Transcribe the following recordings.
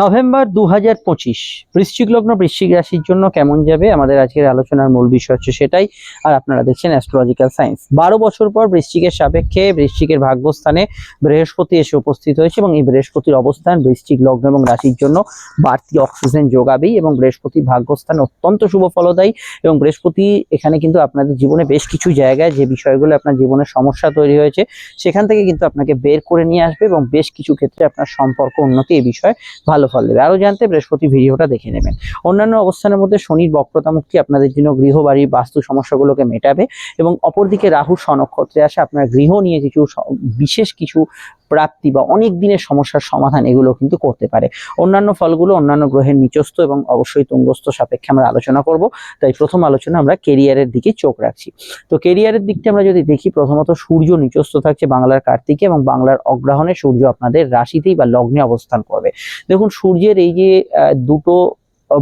November দু হাজার পঁচিশ, বৃশ্চিক লগ্ন, বৃশ্চিক রাশির জন্য কেমন যাবে? আমাদের আজকের আলোচনার মূল বিষয় হচ্ছে সেটাই। আর আপনারা দেখছেন অ্যাস্ট্রোলজিক্যাল সায়েন্স বারো বছর পর বৃশ্চিকের সাপেক্ষে বৃশ্চিকের ভাগ্যস্থানে বৃহস্পতি এসে উপস্থিত হয়েছে এবং এই বৃহস্পতির অবস্থান বৃশ্চিক লগ্ন এবং রাশির জন্য বাড়তি অক্সিজেন যোগাবেই এবং বৃহস্পতির ভাগ্যস্থান অত্যন্ত শুভ ফলদায়ী এবং বৃহস্পতি এখানে কিন্তু আপনাদের জীবনে বেশ কিছু জায়গায় যে বিষয়গুলো আপনার জীবনে সমস্যা তৈরি হয়েছে, সেখান থেকে কিন্তু আপনাকে বের করে নিয়ে আসবে এবং বেশ কিছু ক্ষেত্রে আপনার সম্পর্ক উন্নতি এই বিষয়ে ভালো ফল দেবে। আরও জানতে বৃহস্পতি ভিডিওটা দেখে নেবেন। অন্যান্য অবস্থানের মধ্যে শনির বক্রতা মুক্তি আপনাদের জন্য গৃহবাড়ির বাস্তু সমস্যাগুলোকে মেটাবে এবং অপরদিকে রাহু স্বনক্ষত্রে আসে আপনার গৃহ নিয়ে কিছু বিশেষ কিছু প্রাপ্তি বা অনেক দিনের সমস্যার সমাধান এগুলো কিন্তু করতে পারে। অন্যান্য ফলগুলো অন্যান্য গ্রহের নিচস্থ এবং অবশ্যই তুঙ্গস্থ সাপেক্ষে আমরা আলোচনা করব। তাই প্রথম আলোচনা আমরা কেরিয়ারের দিকে চোখ রাখছি। তো কেরিয়ারের দিকটা আমরা যদি দেখি, প্রথমত সূর্য নিচস্থ থাকছে বাংলার কার্তিকে এবং বাংলার অগ্রহণে সূর্য আপনাদের রাশিতেই বা লগ্নে অবস্থান করবে। দেখুন সূর্যের এই যে দুটো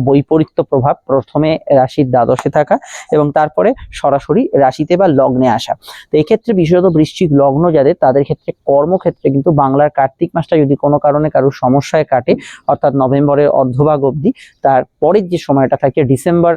বৈপরীত্য প্রভাব প্রথমে রাশির দ্বাদশে থাকা এবং তারপরে সরাসরি রাশিতে বা লগ্নে আসা। তো এই ক্ষেত্রে বিশেষত বৃশ্চিক লগ্ন যাদের, তাদের ক্ষেত্রে কর্মক্ষেত্রে কিন্তু বাংলার কার্তিক মাসটা যদি কোনো কারণে কারোর সমস্যায় কাটে, অর্থাৎ নভেম্বরের অর্ধভাগ অবধি তারপরের যে সময়টা থাকে ডিসেম্বর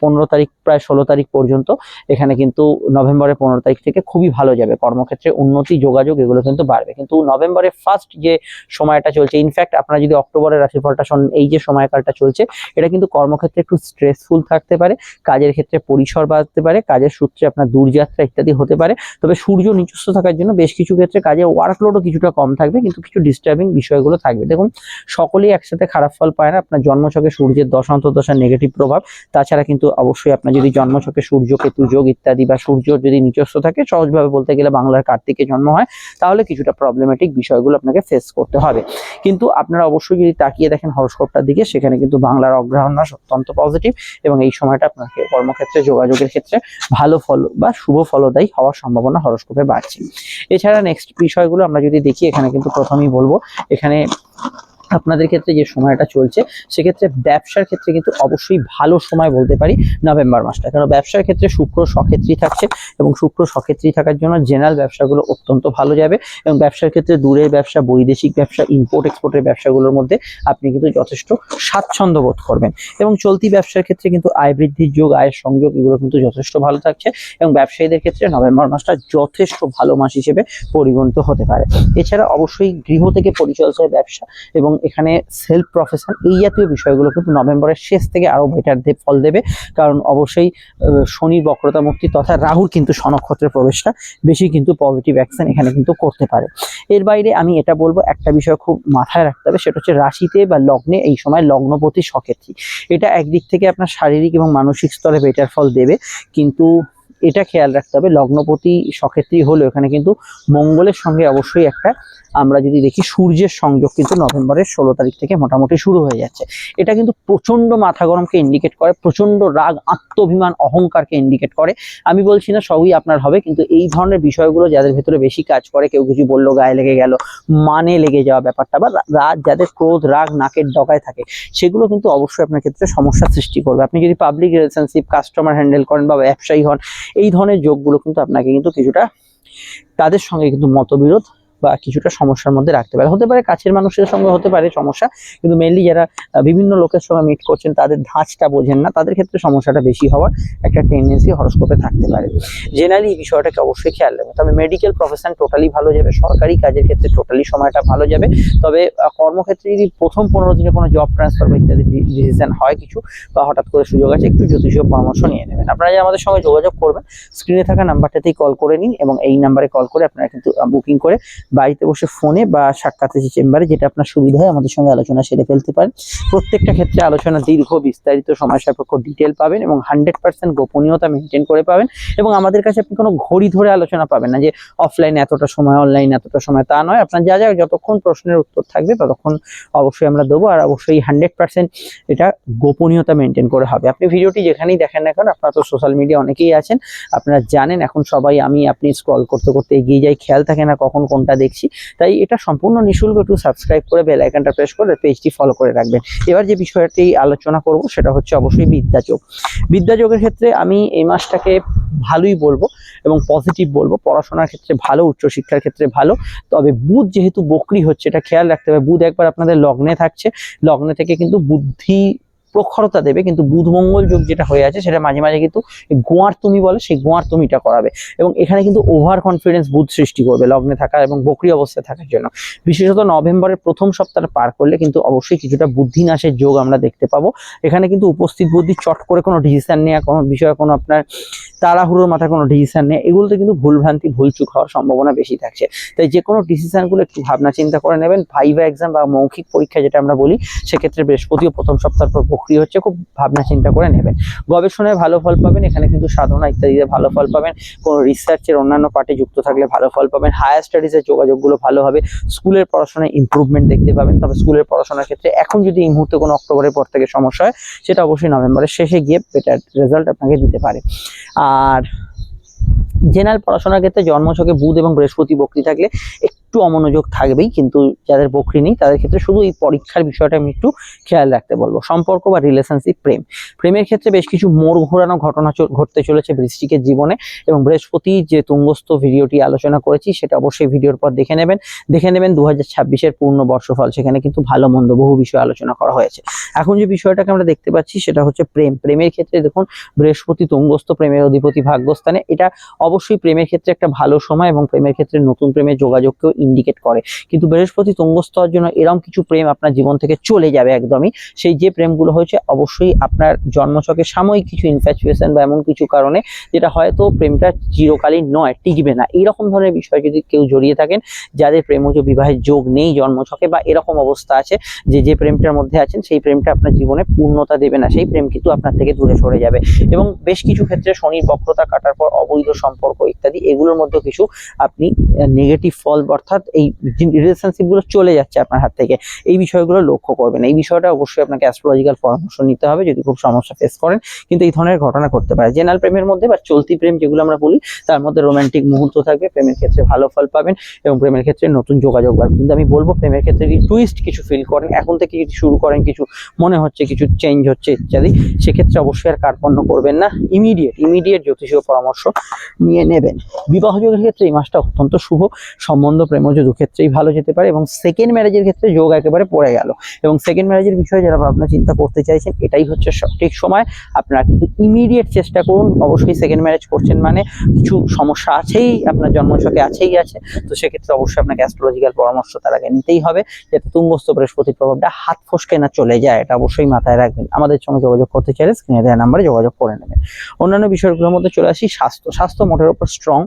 পনেরো তারিখ, প্রায় ষোলো তারিখ পর্যন্ত, এখানে কিন্তু নভেম্বরের পনেরো তারিখ থেকে খুবই ভালো যাবে। কর্মক্ষেত্রে উন্নতি, যোগাযোগ এগুলো কিন্তু বাড়বে। কিন্তু নভেম্বরের ফার্স্ট যে সময়টা চলছে ইনফ্যাক্ট আপনারা যদি অক্টোবরের রাশিফলটা শোনেন, এই যে সময়কালটা চলছে এটা কিন্তু কর্মক্ষেত্রে একটু স্ট্রেসফুল থাকতে পারে, কাজের ক্ষেত্রে পরিসর বাড়তে পারে, কাজের সূত্রে আপনার দূরযাত্রা ইত্যাদি হতে পারে। তবে সূর্য নিচস্থ থাকার জন্য বেশ কিছু ক্ষেত্রে কাজের ওয়ার্কলোডও কিছুটা কম থাকবে, কিন্তু কিছু ডিস্টার্বিং বিষয়গুলো থাকবে। দেখুন, সকলেই একসাথে খারাপ ফল পায় না, আপনার জন্মছকে সূর্যের দশার নেগেটিভ প্রভাব। তাছাড়া কিন্তু অবশ্যই আপনার যদি জন্মছকে সূর্য কেতু যোগ ইত্যাদি বা সূর্য যদি নিচস্থ থাকে, সহজভাবে বলতে গেলে বাংলার কার্তিকে জন্ম হয়, তাহলে কিছুটা প্রবলেমেটিক বিষয়গুলো আপনাকে ফেস করতে হবে। কিন্তু আপনারা অবশ্যই যদি তাকিয়ে দেখেন হরস্কোপটার দিকে, সেখানে কিন্তু বাংলার মাস অত্যন্ত পজিটিভ এবং এই সময়টা আপনাকে কর্মক্ষেত্রে, যোগাযোগের ক্ষেত্রে ভালো ফল বা শুভ ফলদায়ী হওয়ার সম্ভাবনা হরস্কোপে বাড়ছে। এছাড়া নেক্সট বিষয়গুলো আমরা যদি দেখি, এখানে কিন্তু প্রথমেই বলব, এখানে আপনাদের ক্ষেত্রে যে সময়টা চলছে, সেক্ষেত্রে ব্যবসার ক্ষেত্রে কিন্তু অবশ্যই ভালো সময় বলতে পারি নভেম্বর মাসটা। কারণ ব্যবসার ক্ষেত্রে শুক্র সক্ষেত্রী থাকছে এবং শুক্র সক্ষেত্রী থাকার জন্য জেনারেল ব্যবসাগুলো অত্যন্ত ভালো যাবে এবং ব্যবসার ক্ষেত্রে দূরের ব্যবসা, বৈদেশিক ব্যবসা ইম্পোর্ট এক্সপোর্টের ব্যবসাগুলোর মধ্যে আপনি কিন্তু যথেষ্ট স্বাচ্ছন্দ্য বোধ করবেন। এবং চলতি ব্যবসার ক্ষেত্রে কিন্তু আয় বৃদ্ধির যোগ, আয়ের সংযোগ এগুলো কিন্তু যথেষ্ট ভালো থাকছে এবং ব্যবসায়ীদের ক্ষেত্রে নভেম্বর মাসটা যথেষ্ট ভালো মাস হিসেবে পরিগণিত হতে পারে। এছাড়া অবশ্যই গৃহ থেকে পরিচর্যার ব্যবসা এবং এখানে সেলফ প্রফেশন এই জাতীয় বিষয়গুলো কিন্তু নভেম্বরের শেষ থেকে আরও বেটার ফল দেবে। কারণ অবশ্যই শনির বক্রতা মুক্তি তথা রাহুর কিন্তু সনক্ষত্রের প্রবেশটা বেশি কিন্তু পজিটিভ অ্যাকশন এখানে কিন্তু করতে পারে। এর বাইরে আমি এটা বলব, একটা বিষয় খুব মাথায় রাখতে হবে, সেটা হচ্ছে রাশিতে বা লগ্নে এই সময় লগ্নপতি সক্ষেত্রী এটা একদিক থেকে আপনার শারীরিক এবং মানসিক স্তরে বেটার ফল দেবে, কিন্তু এটা খেয়াল রাখতে হবে, লগ্নপতি সক্ষেত্রী হলেও এখানে কিন্তু মঙ্গলের সঙ্গে অবশ্যই একটা আমরা যদি দেখি সূর্যের সংযোগ কিন্তু নভেম্বরের ষোলো তারিখ থেকে মোটামুটি শুরু হয়ে যাচ্ছে। এটা কিন্তু প্রচণ্ড মাথা গরমকে ইন্ডিকেট করে প্রচণ্ড রাগ, আত্মভিমান, অহংকারকে ইন্ডিকেট করে। আমি বলছি না সবই আপনার হবে, কিন্তু এই ধরনের বিষয়গুলো যাদের ভেতরে বেশি কাজ করে, কেউ কিছু বলল, গায়ে লেগে গেল মানে লেগে যাওয়া ব্যাপারটা বা রাগ, যাদের ক্রোধ, রাগ নাকের ডগায় থাকে, সেগুলো কিন্তু অবশ্যই আপনার ক্ষেত্রে সমস্যা সৃষ্টি করবে। আপনি যদি পাবলিক রিলেশনশিপ কাস্টমার হ্যান্ডেল করেন বা ব্যবসায়ী হন এই ধরনের যোগগুলো কিন্তু আপনাকে কিন্তু কিছুটা তাদের সঙ্গে কিন্তু মতবিরোধ বা কিছুটা সমস্যার মধ্যে রাখতে পারে। হতে পারে কাছের মানুষের সঙ্গে হতে পারে সমস্যা, কিন্তু মেনলি যারা বিভিন্ন লোকের সঙ্গে মিট করছেন, তাদের ধাঁচটা বোঝেন না। তাদের ক্ষেত্রে সমস্যাটা বেশি হওয়ার একটা টেন্ডেন্সি হরস্কোপে থাকতে পারে। জেনারেলি এই বিষয়টাকে অবশ্যই খেয়াল রাখবেন। তবে মেডিকেল প্রফেশন টোটালি ভালো যাবে, সরকারি কাজের ক্ষেত্রে টোটালি সময়টা ভালো যাবে। তবে কর্মক্ষেত্রে যদি প্রথম পনেরো দিনে কোনো জব ট্রান্সফার বা ইত্যাদি ডিসিশন হয় কিছু বা হঠাৎ করে সুযোগ আছে, একটু জ্যোতিষীয় পরামর্শ নিয়ে নেবেন। আপনারা যে আমাদের সঙ্গে যোগাযোগ করবেন স্ক্রিনে থাকা নাম্বারটাতেই কল করে নিন এবং এই নাম্বারে কল করে আপনারা কিন্তু বুকিং করে বাড়িতে বসে ফোনে বা সাক্ষাৎ এসে চেম্বারে যেটা আপনার সুবিধা হয় আমাদের সঙ্গে আলোচনা সেরে ফেলতে পারেন। প্রত্যেকটা ক্ষেত্রে আলোচনা দীর্ঘ, বিস্তারিত, সময় সাপেক্ষ ডিটেল পাবেন এবং হান্ড্রেড পার্সেন্ট গোপনীয়তা মেনটেন করে পাবেন এবং আমাদের কাছে আপনি কোনো ঘড়ি ধরে আলোচনা পাবেন না যে অফলাইন এতটা সময় অনলাইন এতটা সময়, তা নয়। আপনার যা যা যতক্ষণ প্রশ্নের উত্তর থাকবে ততক্ষণ অবশ্যই আমরা দেবো আর অবশ্যই হান্ড্রেড পার্সেন্ট এটা গোপনীয়তা মেনটেন করে হবে। আপনি ভিডিওটি যেখানেই দেখেন না কেন, আপনারা তো সোশ্যাল মিডিয়া অনেকেই আছেন, আপনারা জানেন, এখন সবাই আমি, আপনি স্ক্রল করতে করতে এগিয়ে যাই, খেয়াল থাকে না কখন কোনটা দেখছি। তাই এটা সম্পূর্ণ নিঃশুল্ক একটু সাবস্ক্রাইব করে বেল আইকনটা প্রেস করে পেজটি ফলো করে রাখবেন। এবার যে বিষয়টি আলোচনা করব সেটা হচ্ছে অবশ্যই বিদ্যাযোগ বিদ্যাযোগের ক্ষেত্রে আমি এই মাসটাকে ভালোই বলব এবং পজিটিভ বলব। পড়াশোনার ক্ষেত্রে ভালো, উচ্চশিক্ষার ক্ষেত্রে ভালো। তবে বুধ যেহেতু বকরি হচ্ছে, এটা খেয়াল রাখতে হবে। বুধ একবার আপনাদের লগ্নে থাকছে। লগ্নে থেকে কিন্তু বুদ্ধি প্রখরতা দেবে, কিন্তু বুধ মঙ্গল যোগ যেটা হয়ে আছে সেটা মাঝে মাঝে কিন্তু গোয়ার তুমি বলে, সেই গোয়ার তুমিটা করাবে। এবং এখানে কিন্তু ওভার কনফিডেন্স বুধ সৃষ্টি করবে লগ্নে থাকা এবং বকরি অবস্থায় থাকার জন্য। বিশেষত নভেম্বরের প্রথম সপ্তাহটা পার করলে কিন্তু অবশ্যই কিছুটা বুদ্ধিনাশের যোগ আমরা দেখতে পাবো। এখানে কিন্তু উপস্থিত বুদ্ধি চট করে কোনো ডিসিশন নেওয়া কোনো বিষয়ে কোনো আপনার তাড়াহুড়োর মাথায় কোনো ডিসিশন নেই, এগুলোতে কিন্তু ভুলভ্রান্তি, ভুলচুক হওয়ার সম্ভাবনা বেশি থাকছে। তাই যে কোনো ডিসিশনগুলো একটু ভাবনা চিন্তা করে নেবেন। ভাইভা এক্সাম বা মৌখিক পরীক্ষা যেটা আমরা বলি, সেক্ষেত্রে বৃহস্পতিও প্রথম সপ্তাহ পর বকরি হচ্ছে, খুব ভাবনা চিন্তা করে নেবেন। গবেষণায় ভালো ফল পাবেন, এখানে কিন্তু সাধনা ইত্যাদিতে ভালো ফল পাবেন। কোনো রিসার্চের অন্যান্য পার্টে যুক্ত থাকলে ভালো ফল পাবেন। হায়ার স্টাডিজের যোগাযোগগুলো ভালো হবে। স্কুলের পড়াশোনায় ইমপ্রুভমেন্ট দেখতে পাবেন। তবে স্কুলের পড়াশোনার ক্ষেত্রে এখন যদি এই মুহূর্তে কোনো অক্টোবরের পর থেকে সমস্যা হয়, সেটা অবশ্যই নভেম্বরের শেষে গিয়ে বেটার রেজাল্ট আপনাকে দিতে পারে। আর জেনারেল পড়াশোনার ক্ষেত্রে জন্মছকে বুধ এবং বৃহস্পতি বকরি থাকলে একটু অমনোযোগ থাকবেই, কিন্তু যাদের বকরি নেই, তাদের ক্ষেত্রে শুধু এই পরীক্ষার বিষয়টা আমি একটু খেয়াল রাখতে বলব। সম্পর্ক বা রিলেশনশিপ প্রেম। প্রেমের ক্ষেত্রে বেশ কিছু মোড় ঘোরানো ঘটনা ঘটতে চলেছে বৃষ্টিকের জীবনে এবং বৃহস্পতি যে তুঙ্গস্থ ভিডিওটি আলোচনা করেছি, সেটা অবশ্যই ভিডিওর পর দেখে নেবেন। দেখে নেবেন দু হাজার ছাব্বিশের পূর্ণ বর্ষফল, সেখানে কিন্তু ভালো মন্দ বহু বিষয় আলোচনা করা হয়েছে। এখন যে বিষয়টাকে আমরা দেখতে পাচ্ছি, সেটা হচ্ছে প্রেম। প্রেমের ক্ষেত্রে দেখুন, বৃহস্পতি তুঙ্গস্থ প্রেমের অধিপতি ভাগ্যস্থানে। এটা অবশ্যই প্রেমের ক্ষেত্রে একটা ভালো সময় এবং প্রেমের ক্ষেত্রে নতুন প্রেমের যোগাযোগকেও ইন্ডিকেট করে। কিন্তু বৃহস্পতি তুঙ্গস্থ হওয়ার জন্য এরকম কিছু প্রেম আপনার জীবন থেকে চলে যাবে একদমই। সেই যে প্রেমগুলো হয়েছে, অবশ্যই আপনার জন্মছকে সাময়িক কিছু ইনফ্যাচুয়েশন বা এমন কিছু কারণে যেটা হয়তো প্রেমটা চিরকালীন নয়, টিকবে না। এইরকম ধরনের বিষয় যদি কেউ জড়িয়ে থাকেন, যাদের প্রেমজ বিবাহের যোগ নেই জন্মছকে বা এরকম অবস্থা আছে, যে যে প্রেমটার মধ্যে আছেন, সেই প্রেমটা আপনার জীবনে পূর্ণতা দেবে না। সেই প্রেম কিন্তু আপনার থেকে দূরে সরে যাবে। এবং বেশ কিছু ক্ষেত্রে শনির বক্রতা কাটার পর অবৈধ সম্পর্ক ইত্যাদি, এগুলোর মধ্যে কিছু আপনি নেগেটিভ ফল অর্থাৎ এই রিলেশনশিপগুলো চলে যাচ্ছে আপনার হাত থেকে। এই বিষয়গুলো লক্ষ্য করবেন। এই বিষয়টা অবশ্যই আপনাকে অ্যাস্ট্রোলজিক্যাল পরামর্শ নিতে হবে যদি খুব সমস্যা ফেস করেন। কিন্তু এই ধরনের ঘটনা করতে পারে। জেনারেল প্রেমের মধ্যে বা চলতি প্রেম যেগুলো আমরা বলি, তার মধ্যে রোমান্টিক মুহূর্ত থাকবে। প্রেমের ক্ষেত্রে ভালো ফল পাবেন এবং প্রেমের ক্ষেত্রে নতুন যোগাযোগ পাবেন কিন্তু আমি বলব, প্রেমের ক্ষেত্রে যদি টুইস্ট কিছু ফিল করেন, এখন থেকে যদি শুরু করেন, কিছু মনে হচ্ছে, কিছু চেঞ্জ হচ্ছে ইত্যাদি, সেক্ষেত্রে অবশ্যই আর কার্পণ্য করবেন না। ইমিডিয়েট ইমিডিয়েট জ্যোতিষীয় পরামর্শ নিয়ে নেবেন। বিবাহ যোগের ক্ষেত্রে এই মাসটা অত্যন্ত শুভ। সম্বন্ধ প্রেমজ ক্ষেত্রেই ভালো যেতে পারে এবং সেকেন্ড ম্যারেজের ক্ষেত্রে যোগ একেবারে পড়ে গেল। এবং সেকেন্ড ম্যারেজের বিষয়ে যারা ভাবনা চিন্তা করতে চাইছেন, এটাই হচ্ছে সঠিক সময়। আপনারা কিন্তু ইমিডিয়েট চেষ্টা করুন। অবশ্যই সেকেন্ড ম্যারেজ করছেন মানে কিছু সমস্যা আছেই, আপনার জন্মছকে আছেই আছে। তো সেক্ষেত্রে অবশ্যই আপনাকে অ্যাস্ট্রোলজিক্যাল পরামর্শ তার আগে নিতেই হবে, যাতে তুঙ্গস্থ বৃহস্পতির প্রভাবটা হাত ফসকে না চলে যায়। এটা অবশ্যই মাথায় রাখবেন। আমাদের সঙ্গে যোগাযোগ করতে চাইলে স্ক্রিনে দেওয়া নাম্বারে যোগাযোগ করে নেবেন। অন্যান্য বিষয়গুলোর মধ্যে চলে আসি। স্বাস্থ্য স্বাস্থ্য মোটের উপর স্ট্রং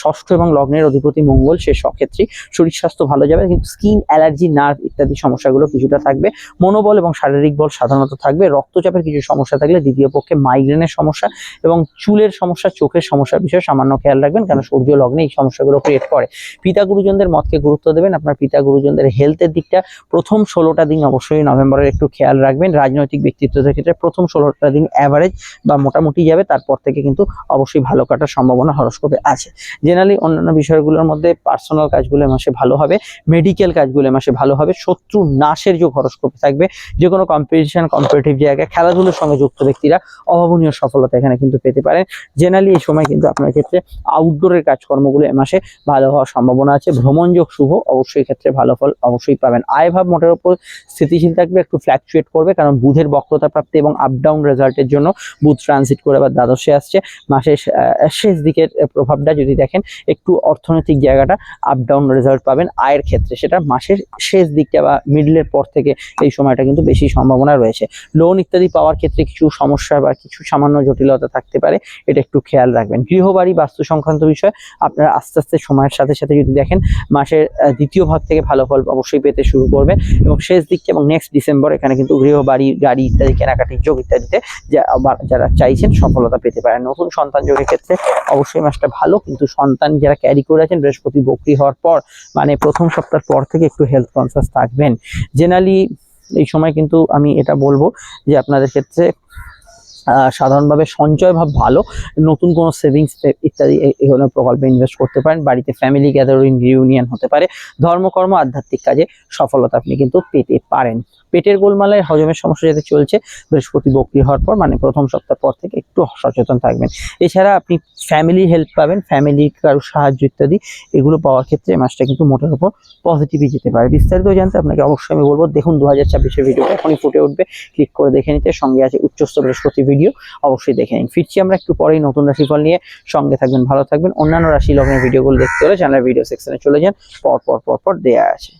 ষষ্ঠ এবং লগ্নের অধিপতি মঙ্গল, সে সক্ষেত্রেই শরীর স্বাস্থ্য ভালো যাবে, কিন্তু স্কিন, অ্যালার্জি, নার্ভ ইত্যাদি সমস্যাগুলো কিছুটা থাকবে। মনোবল এবং শারীরিক বল সাধারণত থাকবে। রক্তচাপের কিছু সমস্যা থাকলে দ্বিতীয় পক্ষে মাইগ্রেনের সমস্যা এবং চুলের সমস্যা, চোখের সমস্যার বিষয়ে সামান্য খেয়াল রাখবেন কারণ সূর্য লগ্নে এই সমস্যাগুলো ক্রিয়েট করে। পিতা গুরুজনদের মতকে গুরুত্ব দেবেন। আপনার পিতা গুরুজনদের হেলথের দিকটা প্রথম ষোলোটা দিন অবশ্যই নভেম্বরের একটু খেয়াল রাখবেন। রাজনৈতিক ব্যক্তিত্বদের ক্ষেত্রে প্রথম ষোলোটা দিন অ্যাভারেজ বা মোটামুটি যাবে। তারপর থেকে কিন্তু অবশ্যই ভালো কাটার সম্ভাবনা হরস্কোপে আছে। জেনারেলি অন্যান্য বিষয়গুলোর মধ্যে পার্সোনাল কাজগুলো মাসে ভালো হবে মেডিকেল কাজগুলো মাসে ভালো হবে, শত্রু নাশের যোগ হরস্কোপে থাকবে যে কোনো কম্পিটিশন কম্পিটিটিভ জায়গায় খেলাধুলোর সঙ্গে যুক্ত ব্যক্তিরা অভাবনীয় সফলতা এখানে কিন্তু পেতে পারেন। জেনারেলি এই সময় কিন্তু আপনার ক্ষেত্রে আউটডোরের কাজকর্মগুলো এ মাসে ভালো হওয়ার সম্ভাবনা আছে ভ্রমণ যোগ শুভ, অবশ্যই ক্ষেত্রে ভালো ফল অবশ্যই পাবেন। আয় ভাব মোটের উপর স্থিতিশীল থাকবে, একটু ফ্ল্যাকচুয়েট করবে, কারণ বুধের বক্রতা প্রাপ্তি এবং আপ ডাউন রেজাল্টের জন্য বুধ ট্রানজিট করে আবার দ্বাদশে আসছে। মাসের শেষ দিকের প্রভাবটা যদি দেখেন, একটু অর্থনৈতিক জায়গাটা আপ ডাউন রেজাল্ট পাবেন আয়ের ক্ষেত্রে। সেটা মাসের শেষ দিকটা বা মিডলের পর থেকে এই সময়টা কিন্তু বেশি সম্ভাবনা রয়েছে। লোন ইত্যাদি পাওয়ার ক্ষেত্রে কিছু সমস্যা বা কিছু সামান্য জটিলতা থাকতে পারে, এটা একটু খেয়াল রাখবেন। গৃহবাড়ি বাস্তু সংক্রান্ত বিষয় আপনারা আস্তে আস্তে সময়ের সাথে সাথে যদি দেখেন, মাসের দ্বিতীয় ভাগ থেকে ভালো ফল অবশ্যই পেতে শুরু করবে এবং শেষ দিকটা এবং নেক্সট ডিসেম্বর এখানে কিন্তু গৃহবাড়ি, গাড়ি ইত্যাদি কেনাকাটির যোগ ইত্যাদিতে যারা চাইছেন সফলতা পেতে পারেন। নতুন সন্তান যোগের ক্ষেত্রে অবশ্যই মাসটা ভালো, কিন্তু সন্তান যারা ক্যারি করে আছেন, বৃহস্পতি বকরি হওয়ার পর মানে প্রথম সপ্তাহ পর থেকে একটু হেলথ কনসাস থাকবেন। জেনারেলি এই সময় কিন্তু আমি এটা বলব যে আপনাদের ক্ষেত্রে সাধারণভাবে সঞ্চয় ভাব ভালো, নতুন কোনো সেভিংস ইত্যাদি এগুলো প্রকল্পে ইনভেস্ট করতে পারেন, বাড়িতে ফ্যামিলি গ্যাদারিং রিউনিয়ন হতে পারে, ধর্মকর্ম, আধ্যাত্মিক কাজে সফলতা আপনি কিন্তু পেতে পারেন। পেটের গোলমালের হজমের সমস্যা যাতে চলছে, বৃহস্পতি বক্রি হওয়ার পর মানে প্রথম সপ্তাহ পর থেকে একটু সচেতন থাকবেন। এছাড়া আপনি ফ্যামিলি হেল্প পাবেন ফ্যামিলি কারও সাহায্য ইত্যাদি, এগুলো পাওয়ার ক্ষেত্রে মাসটা কিন্তু মোটের উপর পজিটিভই যেতে পারে। বিস্তারিত জানতে আপনাকে অবশ্যই আমি বলব, দেখুন দু হাজার ছাব্বিশের ভিডিওটা এখনই ফুটে উঠবে ক্লিক করে দেখে নিতে। সঙ্গে আছে উচ্চস্থ বৃহস্পতি ভিডিও অবশ্যই দেখে নিন। ফিরছি আমরা একটু পরেই নতুন রাশিফল নিয়ে। সঙ্গে থাকবেন, ভালো থাকবেন। অন্যান্য রাশি লগ্নের ভিডিওগুলো দেখতে হলে চ্যানেল ভিডিও সেকশনে চলে যান। পর পর পর পর দেয়া আছে।